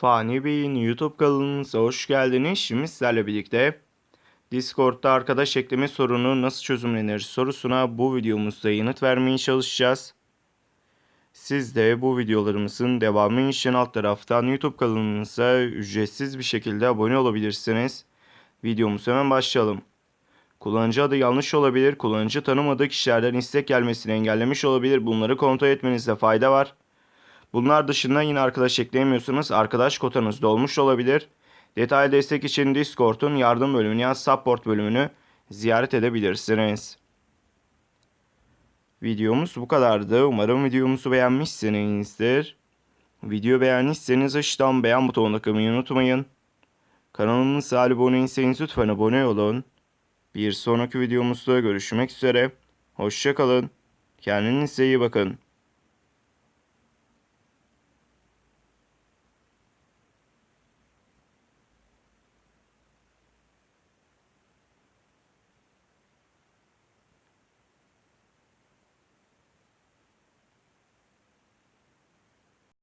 Fani Bey'in YouTube kanalınıza hoş geldiniz. Şimdi sizlerle birlikte Discord'da arkadaş ekleme sorunu nasıl çözümlenir sorusuna bu videomuzda yanıt vermeye çalışacağız. Siz de bu videolarımızın devamı için alt taraftan YouTube kanalımıza ücretsiz bir şekilde abone olabilirsiniz. Videomuza hemen başlayalım. Kullanıcı adı yanlış olabilir, kullanıcı tanımadığı kişilerden istek gelmesini engellemiş olabilir. Bunları kontrol etmenizde fayda var. Bunlar dışında yine arkadaş ekleyemiyorsanız arkadaş kotanız dolmuş olabilir. Detaylı destek için Discord'un yardım bölümünü ya support bölümünü ziyaret edebilirsiniz. Videomuz bu kadardı. Umarım videomuzu beğenmişsinizdir. Video beğendiyseniz aşağıdan beğen butonuna tıklamayı unutmayın. Kanalımıza abone değilseniz lütfen abone olun. Bir sonraki videomuzda görüşmek üzere. Hoşçakalın. Kendinize iyi bakın.